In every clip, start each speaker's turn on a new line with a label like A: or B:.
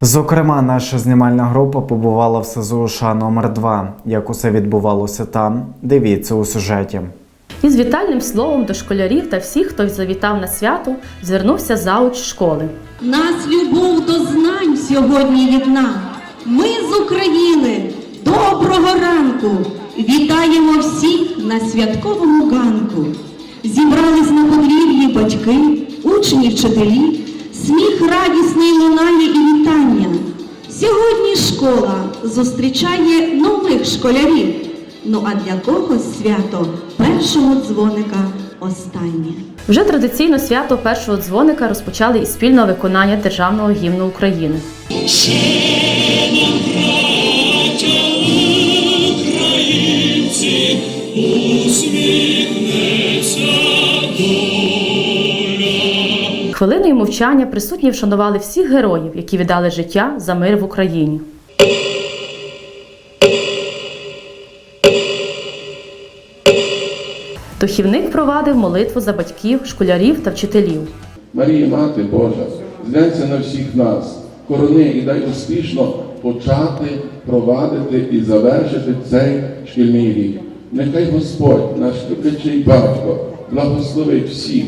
A: Зокрема, наша знімальна група побувала в СЗУ США номер 2 Як усе відбувалося там, дивіться у сюжеті.
B: Із вітальним словом до школярів та всіх, хто завітав на свято, звернувся зауч школи.
C: Нас любов до знань сьогодні єдна. Ми з України. Доброго ранку! Вітаємо всіх на святковому ганку. Зібрались на подвір'ї батьки, учні, вчителі. Сміх радісний лунає і вітання. Сьогодні школа зустрічає нових школярів. Ну а для когось свято першого дзвоника останнє.
B: Вже традиційно свято першого дзвоника розпочали із спільного виконання державного гімну України. Хвилиною мовчання присутні вшанували всіх героїв, які віддали життя за мир в Україні. Духівник провадив молитву за батьків, школярів та вчителів.
D: Марія, Мати Божа, зглянься на всіх нас, корони і дай успішно почати, провадити і завершити цей шкільний рік. Нехай Господь, наш люблячий батько, благословить всіх,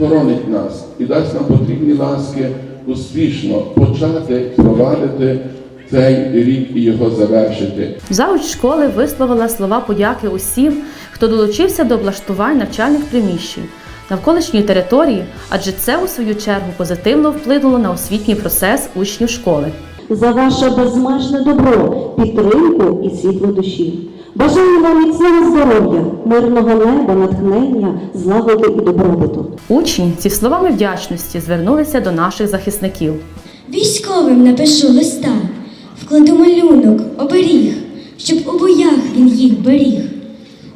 D: коронить нас і дасть нам потрібні ласки успішно почати провадити цей рік і його завершити.
B: Завуч школи висловила слова подяки усім, хто долучився до облаштувань навчальних приміщень навколишньої території, адже це у свою чергу позитивно вплинуло на освітній процес учнів школи.
E: за ваше безмежне добро, підтримку і світло душі. Бажаю вам міцного здоров'я, мирного неба, натхнення, злагоди і добробуту.
B: Учні зі словами вдячності звернулися до наших захисників.
F: Військовим напишу листа, вкладу малюнок, оберіг, щоб у боях він їх беріг.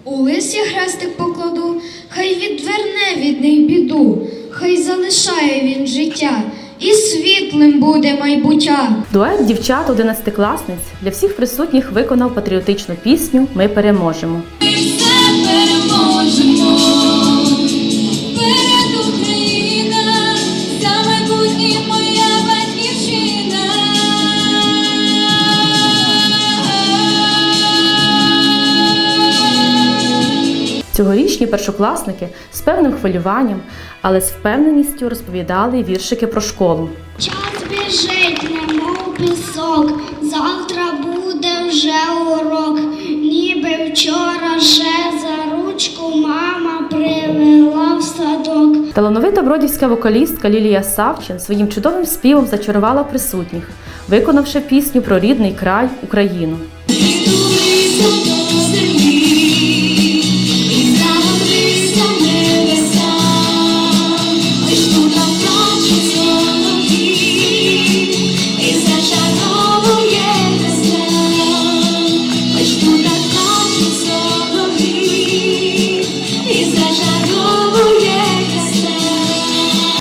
G: У лис я хрестик покладу, хай відверне від них біду, хай залишає він життя, і світлим буде майбуття.
B: Дует дівчат 11-класниць для всіх присутніх виконав патріотичну пісню Ми переможемо. Цьогорічні першокласники з певним хвилюванням, але з впевненістю розповідали віршики про школу.
F: Час біжить, немов пісок, завтра буде вже урок, ніби вчора ще за ручку мама привела в садок.
B: Талановита бродівська вокалістка Лілія Савчин своїм чудовим співом зачарувала присутніх, виконавши пісню про рідний край Україну.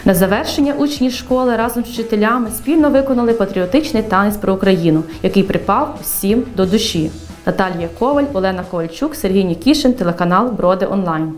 B: На завершення учні школи разом з вчителями спільно виконали патріотичний танець про Україну, який припав усім до душі. Наталія Коваль, Олена Ковальчук, Сергій Нікішин, телеканал Броди Онлайн.